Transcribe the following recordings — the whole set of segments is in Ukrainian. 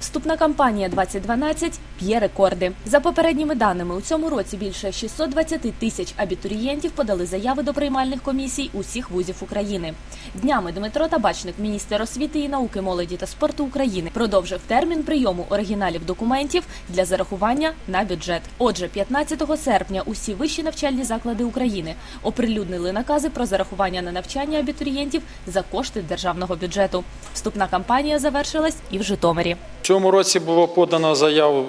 Вступна кампанія 2012 б'є рекорди. За попередніми даними, у цьому році більше 620 тисяч абітурієнтів подали заяви до приймальних комісій усіх вузів України. Днями Дмитро Табачник, міністр освіти і науки, молоді та спорту України, продовжив термін прийому оригіналів документів для зарахування на бюджет. Отже, 15 серпня усі вищі навчальні заклади України оприлюднили накази про зарахування на навчання абітурієнтів за кошти державного бюджету. Вступна кампанія завершилась і в Житомирі. В цьому році було подано заяв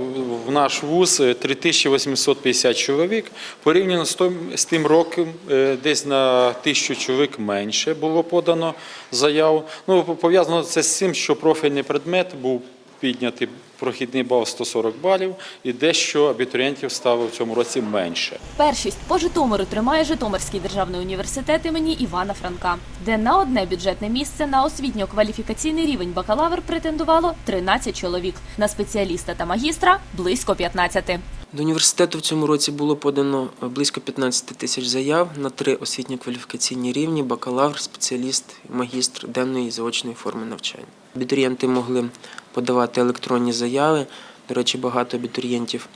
в наш вуз е, 3850 чоловік. Порівняно з тим, тим роком, е, десь на тисячу чоловік менше було подано заяв. Ну, пов'язано це з цим, що профільний предмет був піднятий прохідний бал 140 балів, і дещо абітурієнтів стало в цьому році менше. Першість по Житомиру тримає Житомирський державний університет імені Івана Франка, де на одне бюджетне місце на освітньо-кваліфікаційний рівень бакалавр претендувало 13 чоловік, на спеціаліста та магістра близько 15. До університету в цьому році було подано е, близько 15 тисяч заяв на три освітньо-кваліфікаційні рівні: бакалавр, спеціаліст, магістр денної і заочної форми навчання. Абітурієнти могли подавати електронні заяви. До речі, багато абітурієнтів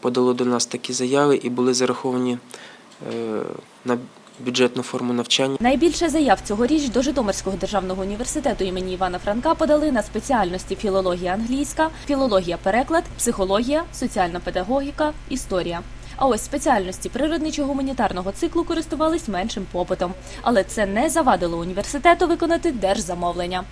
подало до нас такі заяви і були зараховані е, на бюджетну форму навчання. Найбільше заяв цьогоріч до Житомирського державного університету імені Івана Франка подали на спеціальності філологія англійська, філологія переклад, психологія, соціальна педагогіка, історія. А ось спеціальності природничо-гуманітарного циклу користувались меншим попитом, але це не завадило університету виконати держзамовлення.